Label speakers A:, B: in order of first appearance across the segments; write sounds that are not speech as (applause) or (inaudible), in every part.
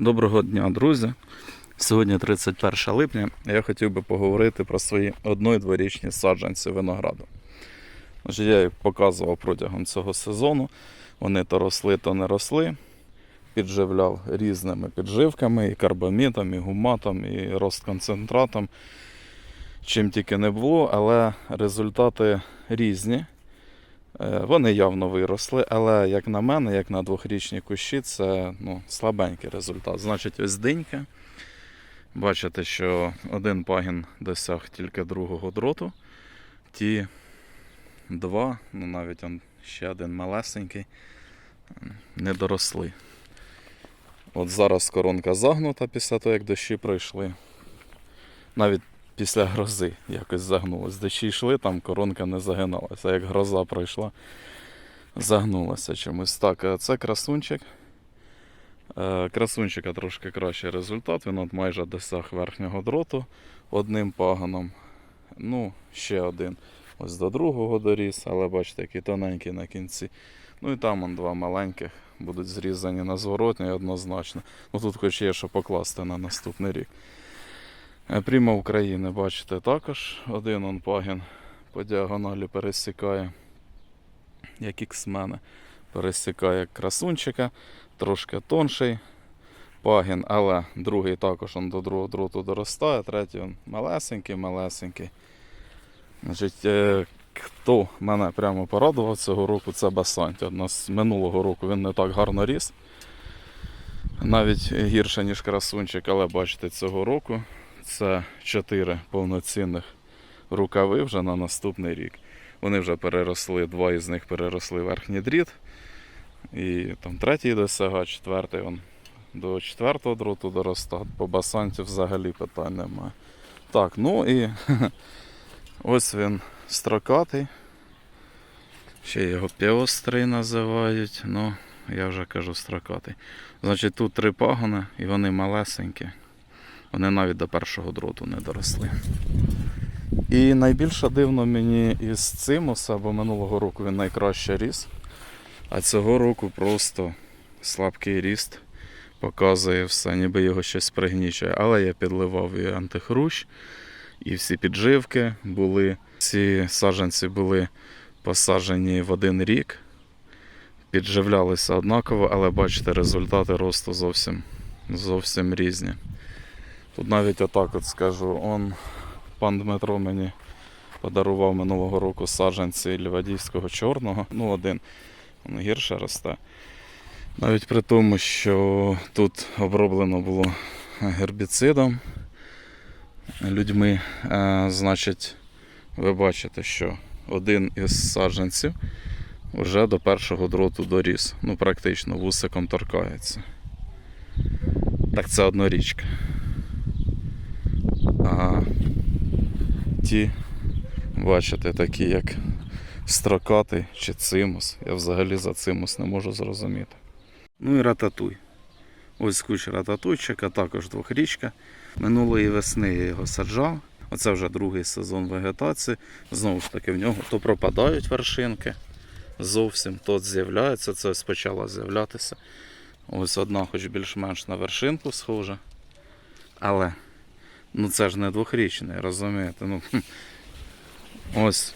A: Доброго дня, друзі. Сьогодні 31 липня. Я хотів би поговорити про свої одно- і саджанці винограду. Я їх показував протягом цього сезону. Вони то росли, то не росли. Підживляв різними підживками, і карбамітом, і гуматом, і розконцентратом. Чим тільки не було, але результати різні. Е, Вони явно виросли, але як на мене, як на двохрічні кущі, це ну, слабенький результат. Значить, ось динька. Бачите, що один пагін досяг тільки другого дроту. Ті два, ну навіть он ще один малесенький, не доросли. От зараз коронка загнута після того, як дощі пройшли. Навіть після грози якось загнулась. Дощі йшли, там коронка не загиналася. Як гроза пройшла, загнулася чомусь. Так, е, це красунчик. Е, Красунчика трошки кращий результат. Він от майже досяг верхнього дроту одним паганом. Ну, ще один. Ось до другого доріс, але бачите, який тоненький на кінці. Ну і там он два маленьких будуть зрізані на зворотній однозначно. Ну тут хоч є що покласти на наступний рік. Е, Прямо України, бачите, також один он пагін по діагоналі пересікає, як іксмена, пересікає красунчика, трошки тонший пагін, але другий також он до другого дроту доростає, третій он малесенький, малесенький. Значить, е, хто мене прямо порадував цього року, це Басанті. У нас минулого року він не так гарно ріс. Навіть гірше, ніж красунчик, але бачите, цього року це 4 повноцінних рукави вже на наступний рік. Вони вже переросли, два із них переросли верхній дріт. І там третій досягає, четвертий он до четвертого дроту доростає. По басанті взагалі питань немає. Так, ну і (laughs) ось він строкатий. Ще його піострий називають. Ну, я вже кажу строкатий. Значить, тут три пагони і вони малесенькі. Вони навіть до першого дроту не доросли. І найбільше дивно мені із цимуса, бо минулого року він найкраще ріс. А цього року просто слабкий ріст показує все, ніби його щось пригнічує. Але я підливав і антихрущ, і всі підживки були. Ці саджанці були посаджені в один рік, підживлялися однаково, але бачите, результати росту зовсім, зовсім різні. Тут навіть отак от скажу, он пан Дмитро мені подарував минулого року саджанці лівадійського чорного, ну один, він гірше росте. Навіть при тому, що тут оброблено було гербіцидом людьми, е, значить, ви бачите, що один із саджанців вже до першого дроту доріс. Ну, практично вусиком торкається. Так це однорічка. А ті, бачите, такі як строкатий чи цимус. Я взагалі за цимус не можу зрозуміти. Ну і рататуй. Ось куч рататуйчика, також двохрічка. Минулої весни я його саджав. Оце вже другий сезон вегетації. Знову ж таки, в нього то пропадають вершинки зовсім, то з'являються, це ось почало з'являтися. Ось одна, хоч більш-менш на вершинку схожа. Але ну це ж не двохрічний, розумієте? Ну, ось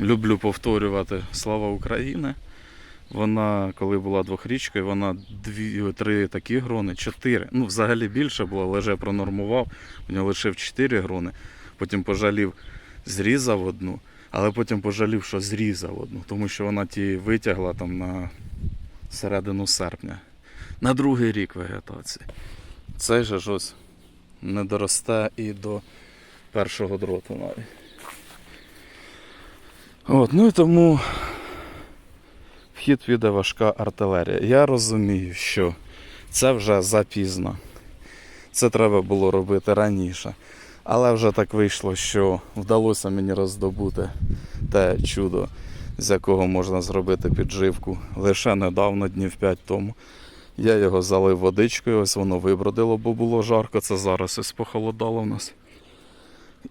A: люблю повторювати Слава Україні. Вона, коли була двохрічкою, вона дві, три такі грони, чотири. Ну, взагалі більше було, але вже пронормував. У нього лишив чотири грони. Потім пожалів, зрізав одну, але потім пожалів, що зрізав одну, тому що вона ті витягла там на середину серпня. На другий рік вегетації. Же ж ось не доросте і до першого дроту навіть. От, ну і тому в хід піде важка артилерія. Я розумію, що це вже запізно. Це треба було робити раніше. Але вже так вийшло, що вдалося мені роздобути те чудо, з якого можна зробити підживку лише недавно, днів 5 тому. Я його залив водичкою, ось воно вибродило, бо було жарко, це зараз ось похолодало в нас.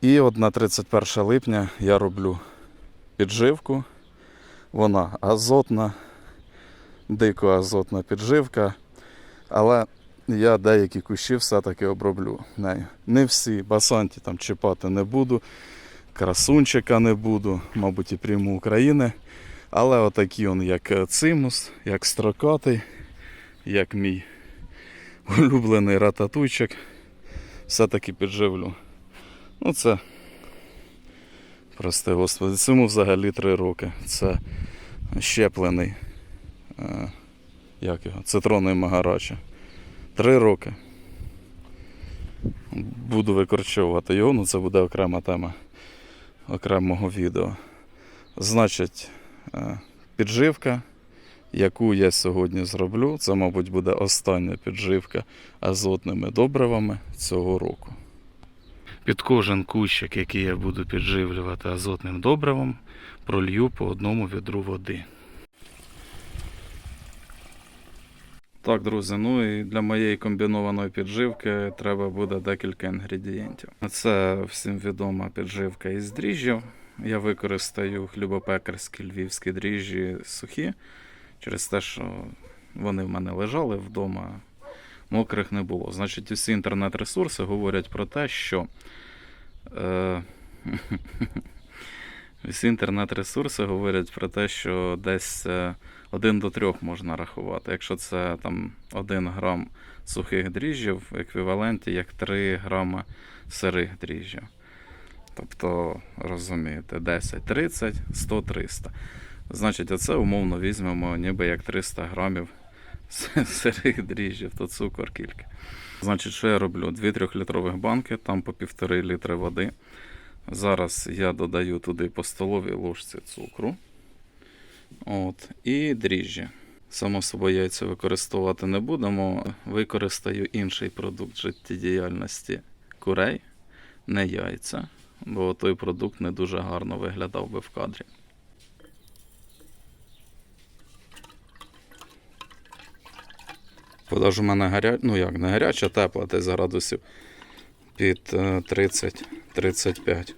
A: І от на 31 липня я роблю підживку. Вона азотна, дико азотна підживка. Але я деякі кущі все-таки оброблю нею. Не всі, басанті там чіпати не буду, красунчика не буду, мабуть, і прийму України. Але отакі он, як цимус, як строкатий, як мій улюблений рататуйчик, все-таки підживлю. Ну це, прости господи, цьому взагалі 3 роки. Це щеплений, е, як його, цитронний магарача. Три роки. Буду викорчовувати його, ну це буде окрема тема окремого відео. Значить, е, підживка, яку я сьогодні зроблю, це, мабуть, буде остання підживка азотними добривами цього року. Під кожен кущик, який я буду підживлювати азотним добривом, пролью по одному відру води. Так, друзі, ну і для моєї комбінованої підживки треба буде декілька інгредієнтів. Це всім відома підживка із дріжджів. Я використаю хлібопекарські львівські дріжджі сухі, через те, що вони в мене лежали вдома, мокрих не було. Значить, усі інтернет-ресурси говорять про те, що. Е, (laughs) Всі інтернет-ресурси говорять про те, що десь е, 1 до 3 можна рахувати. Якщо це там 1 грам сухих дріжджів в еквіваленті як 3 грама сирих дріжджів. Тобто, розумієте, 10, 30, 100, 300. Значить, оце умовно візьмемо ніби як 300 грамів (laughs) сирих дріжджів, то цукор кілька. Значить, що я роблю? 2 трьохлітрових банки, там по півтори літри води. Зараз я додаю туди по столовій ложці цукру. От, і дріжджі. Само собою яйця використовувати не будемо. Використаю інший продукт життєдіяльності курей, не яйця, бо той продукт не дуже гарно виглядав би в кадрі. Вода ж у мене гаряча, ну як, не гаряча, тепла, десь градусів під е, 30-35.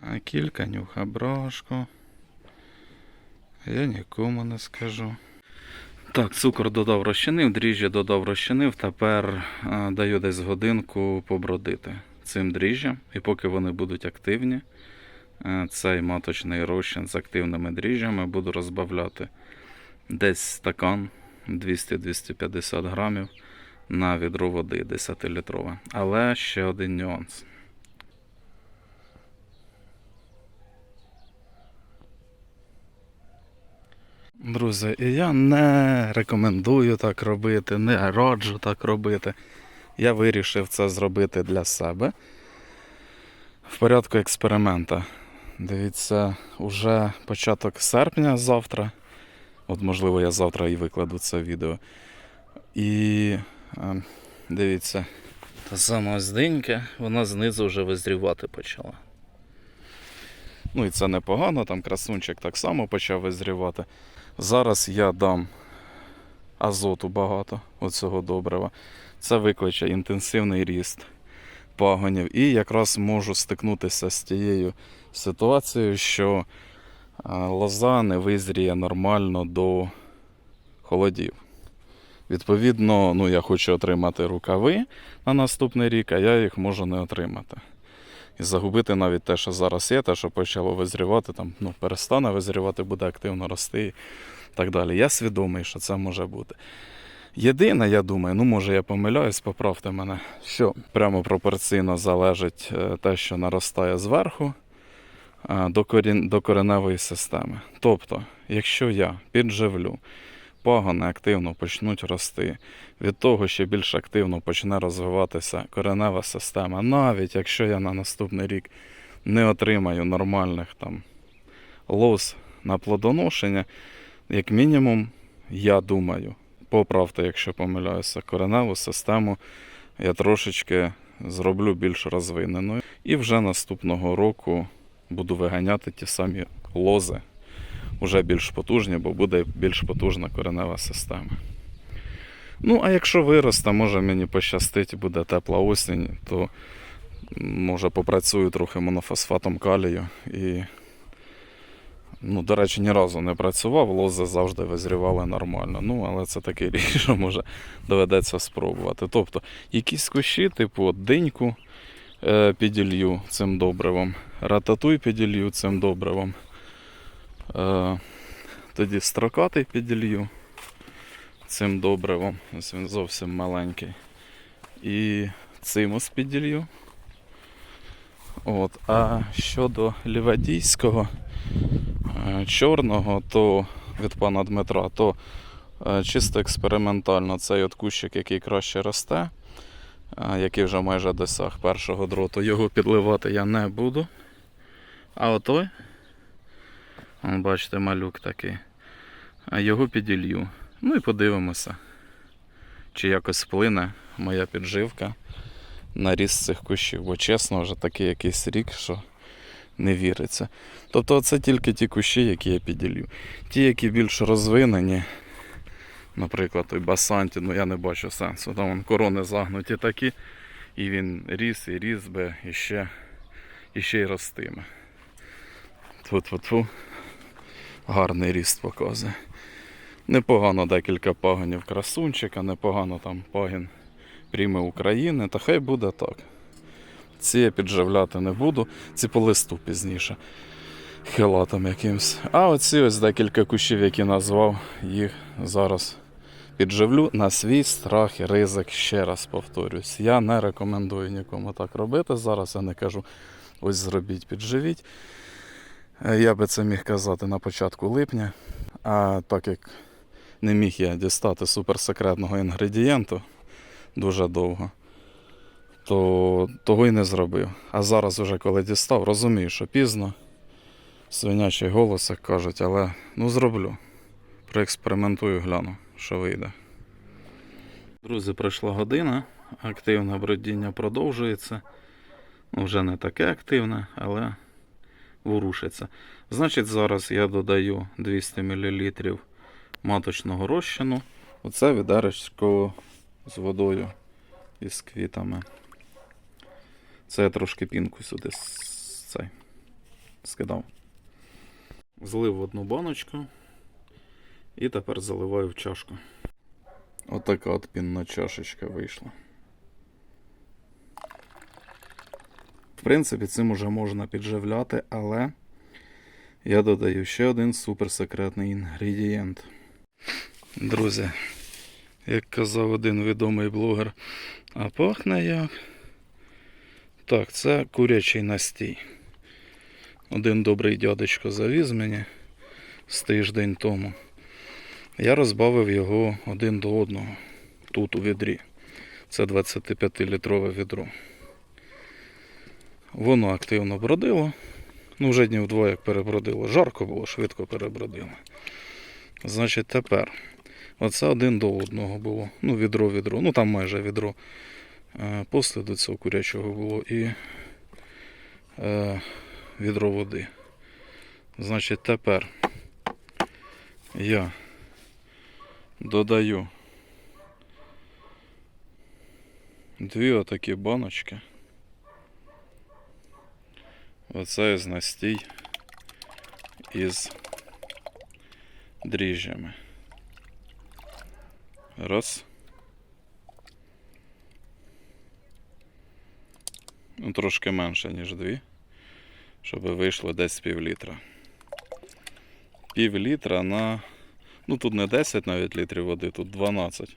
A: А кілька нюха брошку. Я нікому не скажу. Так, цукор додав розчинив, дріжджі додав розчинив. Тепер е, даю десь годинку побродити цим дріжджям. І поки вони будуть активні, е, цей маточний розчин з активними дріжджами буду розбавляти десь стакан 200-250 грамів на відро води 10-літрове. Але ще один нюанс. Друзі, і я не рекомендую так робити, не раджу так робити. Я вирішив це зробити для себе в порядку експеримента. Дивіться, уже початок серпня завтра. От, можливо, я завтра і викладу це відео. І е, дивіться, та сама здинька, вона знизу вже визрівати почала. Ну і це непогано, там красунчик так само почав визрівати. Зараз я дам азоту багато оцього добрива. Це викличе інтенсивний ріст пагонів. І якраз можу стикнутися з тією ситуацією, що лоза не визріє нормально до холодів. Відповідно, ну, я хочу отримати рукави на наступний рік, а я їх можу не отримати. І загубити навіть те, що зараз є, те, що почало визрівати, там, ну, перестане визрівати, буде активно рости і так далі. Я свідомий, що це може бути. Єдине, я думаю, ну може я помиляюсь, поправте мене, що прямо пропорційно залежить е, те, що наростає зверху до, корін, до кореневої системи. Тобто, якщо я підживлю, пагони активно почнуть рости, від того ще більш активно почне розвиватися коренева система, навіть якщо я на наступний рік не отримаю нормальних там лоз на плодоношення, як мінімум, я думаю, поправте, якщо помиляюся, кореневу систему я трошечки зроблю більш розвиненою. І вже наступного року буду виганяти ті самі лози, вже більш потужні, бо буде більш потужна коренева система. Ну, а якщо виросте, може мені пощастить, буде тепла осінь, то може попрацюю трохи монофосфатом калію і Ну, до речі, ні разу не працював, лози завжди визрівали нормально. Ну, але це такий (laughs) рік, що може доведеться спробувати. Тобто, якісь кущі, типу диньку піділью цим добривом, рататуй піділью цим добривом. Е, тоді строкатий піділью цим добривом. Ось він зовсім маленький. І цимус піділью. От. А щодо лівадійського е, чорного, то від пана Дмитра, то е, чисто експериментально цей от кущик, який краще росте, е, який вже майже досяг першого дроту, його підливати я не буду. А отой, он, бачите, малюк такий, його піділью. Ну і подивимося, чи якось вплине моя підживка на ріст цих кущів, бо чесно, вже такий якийсь рік, що не віриться. Тобто це тільки ті кущі, які я піділю. Ті, які більш розвинені, наприклад, той басанті, ну я не бачу сенсу. Там вон корони загнуті такі, і він ріс, і ріс би, і ще, і ще й ростиме. Тьфу-тьфу-тьфу. Гарний ріст показує. Непогано декілька пагонів красунчика, непогано там пагін прийме України, та хай буде так. Ці я підживляти не буду, ці по листу пізніше. Хилатом якимсь. А оці ось декілька кущів, які назвав, їх зараз підживлю на свій страх і ризик. Ще раз повторюсь. Я не рекомендую нікому так робити. Зараз я не кажу, ось зробіть, підживіть. Е, Я би це міг казати на початку липня. А так як не міг я дістати суперсекретного інгредієнту дуже довго, то того й не зробив. А зараз, уже коли дістав, розумію, що пізно. Свинячий голос, як кажуть, але ну зроблю. Проекспериментую, гляну, що вийде. Друзі, пройшла година. Активне бродіння продовжується. Ну, вже не таке активне, але ворушиться. Значить, зараз я додаю 200 мл маточного розчину. Оце відеречко з водою і з квітами. Це я трошки пінку сюди цей, скидав. Злив в одну баночку і тепер заливаю в чашку. Отака от пінна чашечка вийшла. В принципі, цим уже можна підживляти, але я додаю ще один суперсекретний інгредієнт. Друзі, як казав один відомий блогер, а пахне як. Так, це курячий настій. Один добрий дядечко завіз мені з тиждень тому. Я розбавив його один до одного тут у відрі. Це 25-літрове відро. Воно активно бродило. Ну, вже днів два як перебродило. Жарко було, швидко перебродило. Значить, тепер. Оце один до одного було. Ну, відро відро. Ну там майже відро е, посліду цього курячого було і е, відро води. Значить, тепер я додаю дві отакі баночки. Оце із настій із дріжджами. Раз. Ну, трошки менше, ніж дві. Щоб вийшло десь пів літра. Пів літра на. Ну тут не 10 навіть літрів води, тут 12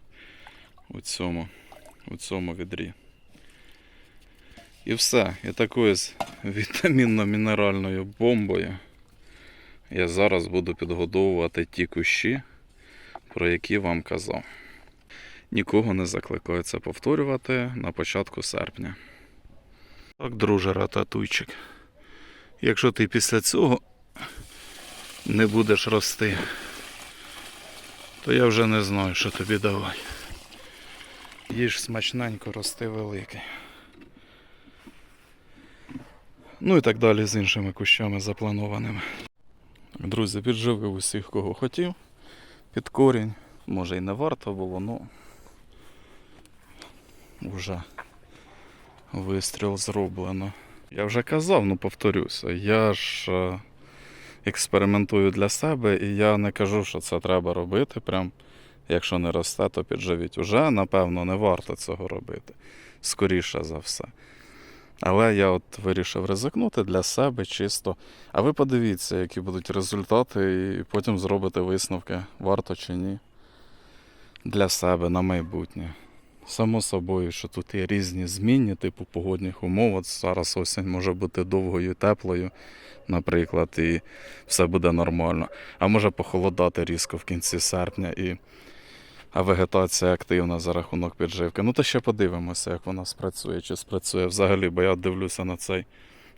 A: у цьому, у цьому відрі. І все. І такою з вітамінно-мінеральною бомбою я зараз буду підгодовувати ті кущі, про які вам казав. Нікого не закликаю це повторювати на початку серпня. Так, друже рататуйчик. Якщо ти після цього не будеш рости, то я вже не знаю, що тобі давати. Їж смачненько, рости великий. Ну і так далі з іншими кущами запланованими. Друзі, підживив усіх, кого хотів. Під корінь. Може і не варто було, ну вже вистріл зроблено. Я вже казав, ну повторюся, я ж е, експериментую для себе, і я не кажу, що це треба робити. Прям, якщо не росте, то підживіть. Уже, напевно, не варто цього робити. Скоріше за все. Але я от вирішив ризикнути для себе чисто. А ви подивіться, які будуть результати, і потім зробите висновки, варто чи ні. Для себе на майбутнє. Само собою, що тут є різні змінні, типу погодних умов. От зараз осінь може бути довгою, теплою, наприклад, і все буде нормально. А може похолодати різко в кінці серпня, і... а вегетація активна за рахунок підживки. Ну то ще подивимося, як вона спрацює, чи спрацює взагалі, бо я дивлюся на цей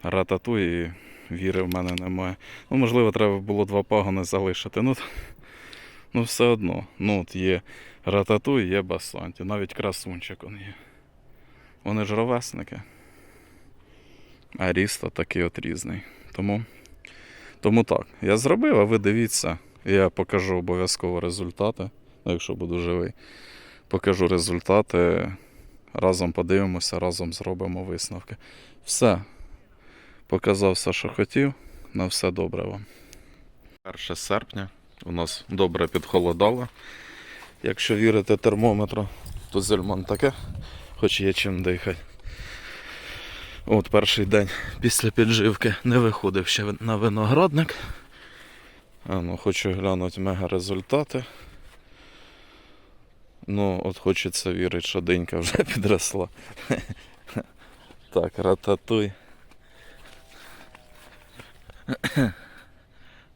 A: ратату і віри в мене немає. Ну, можливо, треба було два пагони залишити. Ну, ну все одно. Ну, от є ратату і є басанті. Навіть красунчик он є. Вони ж ровесники. А ріст такий от різний. Тому, тому так, я зробив, а ви дивіться. Я покажу обов'язково результати. Ну, якщо буду живий. Покажу результати. Разом подивимося, разом зробимо висновки. Все. Показав все, що хотів. На все добре вам. 1 серпня у нас добре підхолодало. Якщо вірити термометру, то зельман таке, хоч є чим дихати. От перший день після підживки не виходив ще на виноградник. А ну, хочу глянути мега результати. Ну, от хочеться вірити, що денька вже (laughs) підросла. Так, рататуй.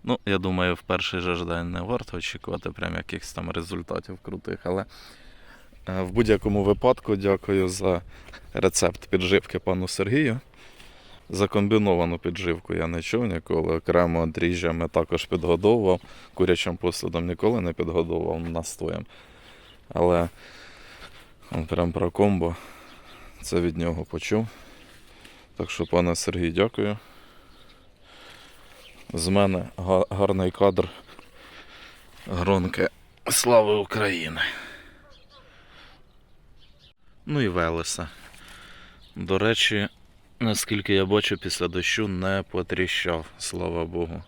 A: Ну, я думаю, в перший же ж день не варто очікувати прям якихось там результатів крутих, але е, в будь-якому випадку дякую за рецепт підживки пану Сергію. За комбіновану підживку я не чув ніколи. Окремо дріжджами також підгодовував. Курячим послідом ніколи не підгодовував настоєм. Але прям про комбо це від нього почув. Так що, пане Сергій, дякую. З мене гарний кадр гронки Слави України. Ну і Велеса. До речі, наскільки я бачу, після дощу не потріщав, слава Богу.